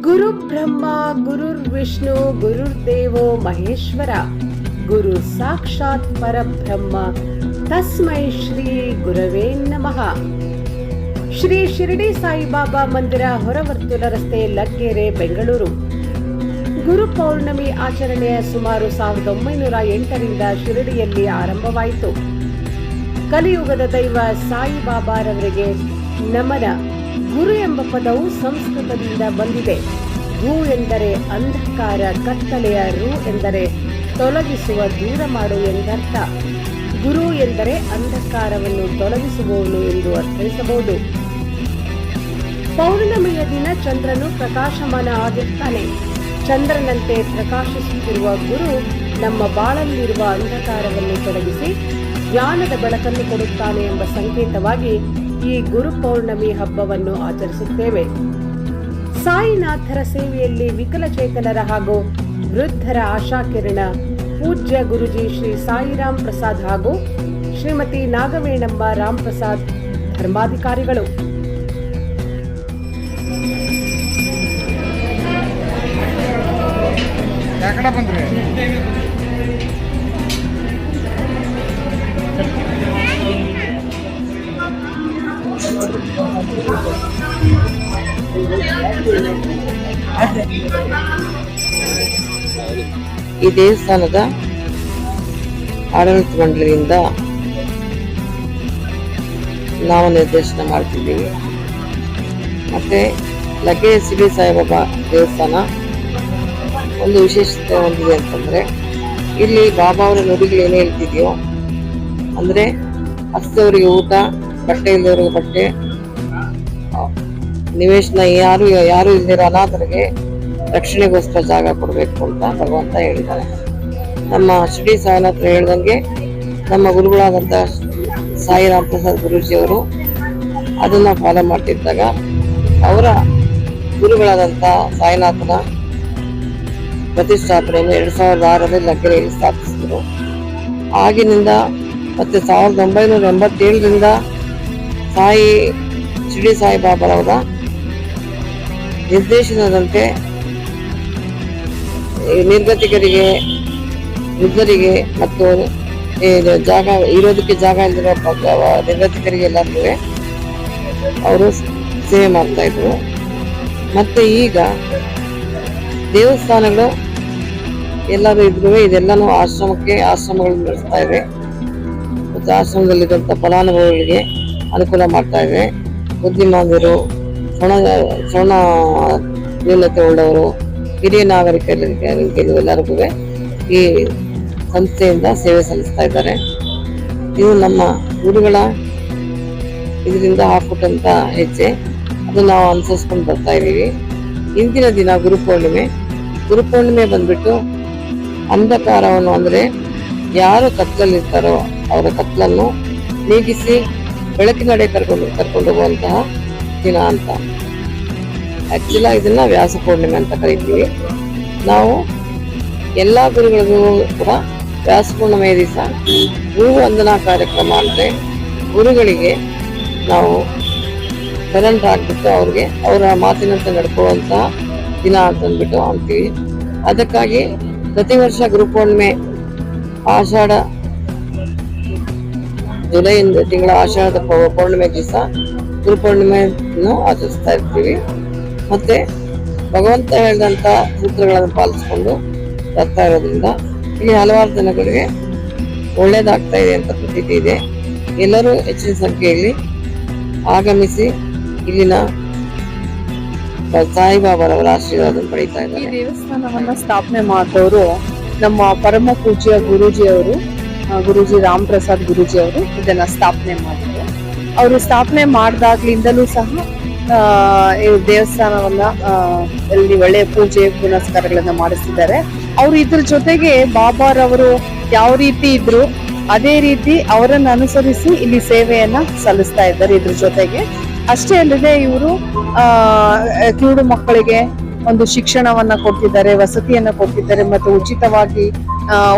ಗುರು ಬ್ರಹ್ಮ ಗುರುರ್ ವಿಷ್ಣು ಗುರುರ್ದೇವೋ ಮಹೇಶ್ವರ, ಗುರು ಸಾಕ್ಷಾತ್ ಪರಬ್ರಹ್ಮ, ತಸ್ಮೈ ಶ್ರೀ ಗುರವೇ ನಮಃ. ಶ್ರೀ ಶಿರಡಿ ಸಾಯಿಬಾಬಾ ಮಂದಿರ ಹೊರವರ್ತುಲ ರಸ್ತೆ ಲಗ್ಗೆರೆ ಬೆಂಗಳೂರು. ಗುರು ಪೌರ್ಣಮಿ ಆಚರಣೆಯ ಸುಮಾರು ಸಾವಿರದ ಒಂಬೈನೂರ ಎಂಟರಿಂದ ಶಿರಡಿಯಲ್ಲಿ ಆರಂಭವಾಯಿತು. ಕಲಿಯುಗದ ದೈವ ಸಾಯಿಬಾಬಾರವರಿಗೆ ನಮನ. ಗುರು ಎಂಬ ಪದವು ಸಂಸ್ಕೃತದಿಂದ ಬಂದಿದೆ. ಗು ಎಂದರೆ ಅಂಧಕಾರ, ಕತ್ತಲೆಯ ರು ಎಂದರೆ ತೊಲಗಿಸುವ, ದೂರ ಮಾಡು ಎಂದರ್ಥ. ಗುರು ಎಂದರೆ ಅಂಧಕಾರವನ್ನು ತೊಲಗಿಸುವವನು ಎಂದು ಅರ್ಥೈಸಬಹುದು. ಪೌರ್ಣಮಿಯ ದಿನ ಚಂದ್ರನು ಪ್ರಕಾಶಮಾನ ಆಗಿರ್ತಾನೆ. ಚಂದ್ರನಂತೆ ಪ್ರಕಾಶಿಸುತ್ತಿರುವ ಗುರು ನಮ್ಮ ಬಾಳಲ್ಲಿರುವ ಅಂಧಕಾರವನ್ನು ತೊಡಗಿಸಿ ಜ್ಞಾನದ ಬೆಳಕನ್ನು ಕೊಡುತ್ತಾನೆ ಎಂಬ ಸಂಕೇತವಾಗಿ ಈ ಗುರು ಪೌರ್ಣಮಿ ಹಬ್ಬವನ್ನು ಆಚರಿಸುತ್ತೇವೆ. ಸಾಯಿನಾಥರ ಸೇವೆಯಲ್ಲಿ ವಿಕಲಚೇತನರ ಹಾಗೂ ವೃದ್ಧರ ಆಶಾಕಿರಣ ಪೂಜ್ಯ ಗುರುಜಿ ಶ್ರೀ ಸಾಯಿರಾಮ್ ಪ್ರಸಾದ್ ಹಾಗೂ ಶ್ರೀಮತಿ ನಾಗವೇಣಮ್ಮ ರಾಮ್ ಪ್ರಸಾದ್ ಧರ್ಮಾಧಿಕಾರಿಗಳು. ಬಂದ್ರಿ? ಈ ದೇವಸ್ಥಾನದ ಆಡಳಿತ ಮಂಡಳಿಯಿಂದ ನಾವು ನಿರ್ದೇಶನ ಮಾಡ್ತಿದ್ದೀವಿ. ಮತ್ತೆ ಲಗ್ಗೆ ಸಿಬಿ ಸಾಯಿಬಾಬಾ ದೇವಸ್ಥಾನ ಒಂದು ವಿಶೇಷತೆ ಹೊಂದಿದೆ ಅಂತಂದ್ರೆ, ಇಲ್ಲಿ ಬಾಬಾ ಅವರ ನುಡಿಗಳು ಏನು ಹೇಳ್ತಿದೆಯೋ, ಅಂದ್ರೆ ಹಸ್ತವರಿಗೆ ಊಟ, ಬಟ್ಟೆ ಇಲ್ಲದವರಿಗೆ ಬಟ್ಟೆ ನಿವೇಶನ ಯಾರು ಯಾರು ಇಲ್ದಿರೋ ಅನಾಥರಿಗೆ ರಕ್ಷಣೆಗೋಸ್ಕರ ಜಾಗ ಕೊಡಬೇಕು ಅಂತ ಭಗವಂತ ಹೇಳಿದ್ದಾರೆ ನಮ್ಮ ಶ್ರೀ ಸಾಯಿನಾಥ್ ಹೇಳ್ದಂಗೆ ನಮ್ಮ ಗುರುಗಳಾದಂಥ ಸಾಯಿ ರಾಮ್ ಪ್ರಸಾದ್ ಗುರೂಜಿಯವರು ಅದನ್ನು ಫಾಲೋ ಮಾಡ್ತಿದ್ದಾಗ ಅವರ ಗುರುಗಳಾದಂಥ ಸಾಯಿನಾಥನ ಪ್ರತಿಷ್ಠಾಪನೆಯನ್ನು ಎರಡು ಸಾವಿರದ ಆರರಲ್ಲಿ ಲಗ್ಗೆರೆಯಲ್ಲಿ ಸ್ಥಾಪಿಸಿದರು. ಆಗಿನಿಂದ ಮತ್ತು ಸಾವಿರದ ಒಂಬೈನೂರ ಎಂಬತ್ತೇಳರಿಂದ ಸಾಯಿ ಶಿರಡಿ ಸಾಯಿಬಾಬಾರವರ ನಿರ್ದೇಶನದಂತೆ ನಿರ್ಗತಿಕರಿಗೆ, ವೃದ್ಧರಿಗೆ ಮತ್ತು ಜಾಗ, ಇರೋದಕ್ಕೆ ಜಾಗ ಇಲ್ದಿರೋ ಪ- ನಿರ್ಗತಿಕರಿಗೆ ಎಲ್ಲರಿಗೂ, ಅವರು ಸೇವೆ ಮಾಡ್ತಾ ಇದ್ರು. ಮತ್ತೆ ಈಗ ದೇವಸ್ಥಾನಗಳು ಎಲ್ಲರೂ ಇದ್ರು ಇದೆಲ್ಲನೂ ಆಶ್ರಮಕ್ಕೆ ಆಶ್ರಮಗಳು ನಡೆಸ್ತಾ ಇವೆ. ಮತ್ತು ಆಶ್ರಮದಲ್ಲಿರುವಂಥ ಫಲಾನುಭವಿಗಳಿಗೆ ಅನುಕೂಲ ಮಾಡ್ತಾ ಇವೆ. ಬುದ್ಧಿಮಾನರು ಶ್ರವಣ ಶ್ರವಣ ನ್ಯೂನತೆ ಉಳ್ಳವರು ಹಿರಿಯ ನಾಗರಿಕರಿಗೆ ಎಲ್ಲರಿಗೂ ಈ ಸಂಸ್ಥೆಯಿಂದ ಸೇವೆ ಸಲ್ಲಿಸ್ತಾ ಇದ್ದಾರೆ. ಇದು ನಮ್ಮ ಗುರುಗಳ ಇದರಿಂದ ಹಾಕ್ಬಿಟ್ಟಂತ ಹೆಜ್ಜೆ. ಅದು ನಾವು ಅನುಸರಿಸ್ಕೊಂಡು ಬರ್ತಾ ಇದ್ದೀವಿ. ಇಂದಿನ ದಿನ ಗುರುಪೂರ್ಣಿಮೆ. ಗುರುಪೂರ್ಣಿಮೆ ಬಂದ್ಬಿಟ್ಟು ಅಂಧಕಾರವನ್ನು ಅಂದರೆ ಯಾರು ಕತ್ತಲಲ್ಲಿರ್ತಾರೋ ಅವರ ಕತ್ತಲನ್ನು ನೀಗಿಸಿ ಬೆಳಕಿನಡೆ ಕರ್ಕೊಂಡು ಕರ್ಕೊಂಡು ಹೋಗುವಂತಹ ದಿನ ಅಂತ. ಆಕ್ಚುಲ ಇದನ್ನು ವ್ಯಾಸ ಪೂರ್ಣಿಮೆ ಅಂತ ಕರಿತೀವಿ. ನಾವು ಎಲ್ಲ ಗುರುಗಳಿಗೂ ಕೂಡ ವ್ಯಾಸ ಪೂರ್ಣಿಮೆ ದಿವಸ ಗುರು ವಂದನಾ ಕಾರ್ಯಕ್ರಮ ಅಂದರೆ ಗುರುಗಳಿಗೆ ನಾವು ಕರೆಂಟ್ ಹಾಕ್ಬಿಟ್ಟು ಅವ್ರಿಗೆ ಅವರ ಮಾತಿನಂತೆ ನಡ್ಕೊಳ್ಳುವಂತಹ ದಿನ ಅಂತ ಅಂದ್ಬಿಟ್ಟು ಅಂತೀವಿ. ಅದಕ್ಕಾಗಿ ಪ್ರತಿ ವರ್ಷ ಗುರುಪೂರ್ಣಿಮೆ ಆಷಾಢ ಜುಲೈಯಿಂದ ತಿಂಗಳ ಆಷಾಢದ ಪೌರ್ಣಿಮೆ ದಿವಸ ಗುರುಪೂರ್ಣಿಮೆಯನ್ನು ಆಚರಿಸ್ತಾ ಇರ್ತೀವಿ. ಮತ್ತೆ ಭಗವಂತ ಹೇಳಿದಂತ ಸೂತ್ರಗಳನ್ನು ಪಾಲಿಸಿಕೊಂಡು ಬರ್ತಾ ಇರೋದ್ರಿಂದ ಇಲ್ಲಿ ಹಲವಾರು ಜನಗಳಿಗೆ ಒಳ್ಳೇದಾಗ್ತಾ ಇದೆ ಅಂತ ಪ್ರತೀತಿ ಇದೆ. ಎಲ್ಲರೂ ಹೆಚ್ಚಿನ ಸಂಖ್ಯೆಯಲ್ಲಿ ಆಗಮಿಸಿ ಇಲ್ಲಿನ ಸಾಯಿಬಾಬಾರವರ ಆಶೀರ್ವಾದ ಇದ್ದಾರೆ ಈ ಇದ್ದಾರೆ. ದೇವಸ್ಥಾನವನ್ನ ಸ್ಥಾಪನೆ ಮಾಡಿದವರು ನಮ್ಮ ಪರಮ ಪೂಜ್ಯ ಗುರೂಜಿ ಅವರು ಗುರೂಜಿ ರಾಮ್ ಪ್ರಸಾದ್ ಗುರೂಜಿ ಅವರು ಇದನ್ನ ಸ್ಥಾಪನೆ ಮಾಡಿದ್ರು. ಅವರು ಸ್ಥಾಪನೆ ಮಾಡಿದಾಗ್ಲಿಂದಲೂ ಸಹ ಈ ದೇವಸ್ಥಾನವನ್ನ ಆ, ಇಲ್ಲಿ ಒಳ್ಳೆಯ ಪೂಜೆ ಪುನಸ್ಕಾರಗಳನ್ನ ಮಾಡಿಸ್ತಿದ್ದಾರೆ. ಅವ್ರು ಇದ್ರ ಜೊತೆಗೆ ಬಾಬಾರವರು ಯಾವ ರೀತಿ ಇದ್ರು ಅದೇ ರೀತಿ ಅವರನ್ನ ಅನುಸರಿಸಿ ಇಲ್ಲಿ ಸೇವೆಯನ್ನ ಸಲ್ಲಿಸ್ತಾ ಇದ್ದಾರೆ ಇದ್ರ ಜೊತೆಗೆ. ಅಷ್ಟೇ ಅಲ್ಲದೆ ಇವರು ಆ ಕಿವುಡು ಮಕ್ಕಳಿಗೆ ಒಂದು ಶಿಕ್ಷಣವನ್ನ ಕೊಡ್ತಿದ್ದಾರೆ ವಸತಿಯನ್ನ ಕೊಡ್ತಿದ್ದಾರೆ ಮತ್ತು ಉಚಿತವಾಗಿ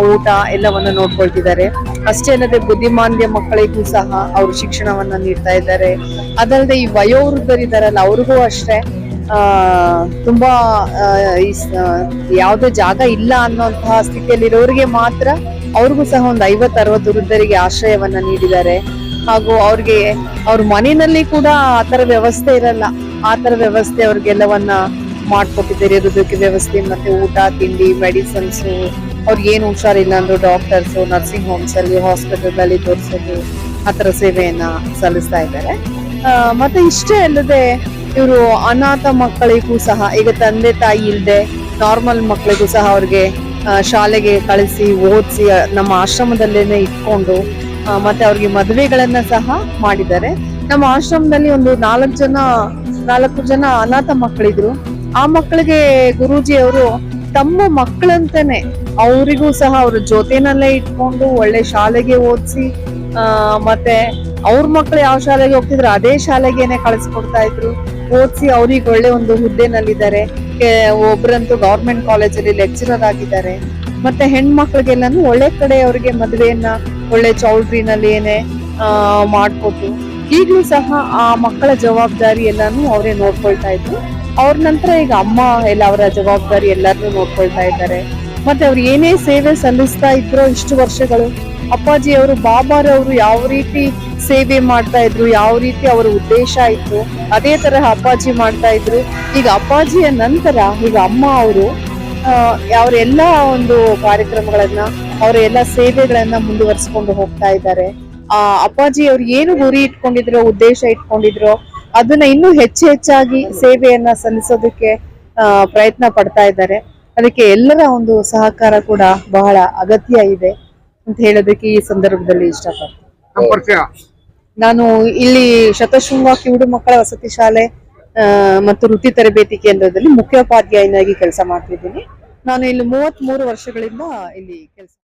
ಊಟ ಎಲ್ಲವನ್ನ ನೋಡ್ಕೊಳ್ತಿದ್ದಾರೆ. ಅಷ್ಟೇ ಅಲ್ಲದೆ ಬುದ್ಧಿಮಾಂದ್ಯ ಮಕ್ಕಳಿಗೂ ಸಹ ಅವರು ಶಿಕ್ಷಣವನ್ನ ನೀಡ್ತಾ ಇದ್ದಾರೆ. ಅದಲ್ಲದೆ ಈ ವಯೋವೃದ್ಧರಿದ್ದಾರಲ್ಲ ಅವ್ರಿಗೂ ಅಷ್ಟೇ. ಆ ತುಂಬಾ ಆ, ಆ, ಯಾವ್ದೇ ಜಾಗ ಇಲ್ಲ ಅನ್ನೋಂತಹ ಸ್ಥಿತಿಯಲ್ಲಿರೋರಿಗೆ ಮಾತ್ರ ಅವ್ರಿಗೂ ಸಹ ಒಂದು ಐವತ್ ಅರವತ್ತು ವೃದ್ಧರಿಗೆ ಆಶ್ರಯವನ್ನ ನೀಡಿದ್ದಾರೆ. ಹಾಗೂ ಅವ್ರಿಗೆ ಅವ್ರ ಮನೆಯಲ್ಲಿ ಕೂಡ ಆ ಆತರ ವ್ಯವಸ್ಥೆ ಇರಲ್ಲ. ಆತರ ವ್ಯವಸ್ಥೆ ಅವ್ರಿಗೆಲ್ಲವನ್ನ ಮಾಡ್ಕೊಟ್ಟಿದ್ದಾರೆ. ಇರೋದಕ್ಕೆ ವ್ಯವಸ್ಥೆ ಮತ್ತೆ ಊಟ ತಿಂಡಿ ಮೆಡಿಸಿನ್ಸ್ ಅವ್ರಿಗೆ ಏನು ಹುಷಾರಿಲ್ಲ ಅಂದ್ರು ಡಾಕ್ಟರ್ಸ್ ನರ್ಸಿಂಗ್ ಹೋಮ್ಸ್ ಅಲ್ಲಿ ಹಾಸ್ಪಿಟಲ್ ಅಲ್ಲಿ ತೋರಿಸೋದು ಆತರ ಸೇವೆಯನ್ನ ಸಲ್ಲಿಸ್ತಾ ಇದ್ದಾರೆ. ಆ, ಮತ್ತೆ ಇಷ್ಟೇ ಅಲ್ಲದೆ ಇವರು ಅನಾಥ ಮಕ್ಕಳಿಗೂ ಸಹ ಈಗ ತಂದೆ ತಾಯಿ ಇಲ್ಲದೆ ನಾರ್ಮಲ್ ಮಕ್ಕಳಿಗೂ ಸಹ ಅವ್ರಿಗೆ ಆ, ಶಾಲೆಗೆ ಕಳಿಸಿ ಓದಿಸಿ ನಮ್ಮ ಆಶ್ರಮದಲ್ಲೇನೆ ಇಟ್ಕೊಂಡು ಮತ್ತೆ ಅವ್ರಿಗೆ ಮದುವೆಗಳನ್ನ ಸಹ ಮಾಡಿದ್ದಾರೆ. ನಮ್ಮ ಆಶ್ರಮದಲ್ಲಿ ಒಂದು ನಾಲ್ಕು ಜನ ನಾಲ್ಕು ಜನ ಅನಾಥ ಮಕ್ಕಳಿದ್ರು. ಆ ಮಕ್ಕಳಿಗೆ ಗುರೂಜಿ ಅವರು ತಮ್ಮ ಮಕ್ಕಳಂತಾನೆ ಅವರಿಗೂ ಸಹ ಅವ್ರ ಜೊತೆನಲ್ಲೇ ಇಟ್ಕೊಂಡು ಒಳ್ಳೆ ಶಾಲೆಗೆ ಓದಿಸಿ ಮತ್ತೆ ಅವ್ರ ಮಕ್ಕಳು ಯಾವ ಶಾಲೆಗೆ ಹೋಗ್ತಿದ್ರು ಅದೇ ಶಾಲೆಗೇನೆ ಕಳಿಸ್ಕೊಡ್ತಾ ಇದ್ರು. ಓದಿಸಿ ಅವ್ರಿಗೆ ಒಳ್ಳೆ ಒಂದು ಹುದ್ದೆನಲ್ಲಿದ್ದಾರೆ. ಒಬ್ಬರಂತೂ ಗೌರ್ಮೆಂಟ್ ಕಾಲೇಜಲ್ಲಿ ಲೆಕ್ಚರರ್ ಆಗಿದ್ದಾರೆ. ಮತ್ತೆ ಹೆಣ್ಮಕ್ಳಿಗೆಲ್ಲಾನು ಒಳ್ಳೆ ಕಡೆ ಅವ್ರಿಗೆ ಮದುವೆಯನ್ನ ಒಳ್ಳೆ ಚೌಲ್ಟ್ರಿನಲ್ಲಿ ಏನೇ ಮಾಡ್ಕೊಟ್ಟು ಈಗಲೂ ಸಹ ಆ ಮಕ್ಕಳ ಜವಾಬ್ದಾರಿ ಎಲ್ಲಾನು ಅವರೇ ನೋಡ್ಕೊಳ್ತಾ ಇದ್ರು. ಅವ್ರ ನಂತರ ಈಗ ಅಮ್ಮ ಎಲ್ಲ ಅವರ ಜವಾಬ್ದಾರಿ ಎಲ್ಲರನ್ನೂ ನೋಡ್ಕೊಳ್ತಾ ಇದ್ದಾರೆ. ಮತ್ತೆ ಅವ್ರು ಏನೇ ಸೇವೆ ಸಲ್ಲಿಸ್ತಾ ಇದ್ರೋ ಇಷ್ಟು ವರ್ಷಗಳು ಅಪ್ಪಾಜಿ ಅವರು ಬಾಬಾರವರು ಯಾವ ರೀತಿ ಸೇವೆ ಮಾಡ್ತಾ ಇದ್ರು, ಯಾವ ರೀತಿ ಅವರ ಉದ್ದೇಶ ಇತ್ತು, ಅದೇ ತರಹ ಅಪ್ಪಾಜಿ ಮಾಡ್ತಾ ಇದ್ರು. ಈಗ ಅಪ್ಪಾಜಿಯ ನಂತರ ಈಗ ಅಮ್ಮ ಅವರು ಅವರ ಎಲ್ಲಾ ಒಂದು ಕಾರ್ಯಕ್ರಮಗಳನ್ನ, ಅವರ ಎಲ್ಲ ಸೇವೆಗಳನ್ನ ಮುಂದುವರಿಸಿಕೊಂಡು ಹೋಗ್ತಾ ಇದ್ದಾರೆ. ಆ, ಅಪ್ಪಾಜಿ ಅವ್ರು ಏನು ಗುರಿ ಇಟ್ಕೊಂಡಿದ್ರೋ, ಉದ್ದೇಶ ಇಟ್ಕೊಂಡಿದ್ರೋ ಅದನ್ನ ಇನ್ನೂ ಹೆಚ್ಚು ಹೆಚ್ಚಾಗಿ ಸೇವೆಯನ್ನ ಸಲ್ಲಿಸೋದಕ್ಕೆ ಪ್ರಯತ್ನ ಪಡ್ತಾ ಇದ್ದಾರೆ. ಅದಕ್ಕೆ ಎಲ್ಲರ ಒಂದು ಸಹಕಾರ ಕೂಡ ಬಹಳ ಅಗತ್ಯ ಇದೆ ಅಂತ ಹೇಳೋದಕ್ಕೆ ಈ ಸಂದರ್ಭದಲ್ಲಿ ಇಷ್ಟಪಡ್ತೀನಿ. ನಾನು ಇಲ್ಲಿ ಶತಶೃಂಗ ಕಿವುಡು ಮಕ್ಕಳ ವಸತಿ ಶಾಲೆ ಆ, ಮತ್ತು ವೃತ್ತಿ ತರಬೇತಿ ಕೇಂದ್ರದಲ್ಲಿ ಮುಖ್ಯೋಪಾಧ್ಯಾಯನಾಗಿ ಕೆಲಸ ಮಾಡ್ತಿದ್ದೀನಿ. ನಾನು ಇಲ್ಲಿ ಮೂವತ್ತ್ ಮೂರು ವರ್ಷಗಳಿಂದ ಇಲ್ಲಿ ಕೆಲಸ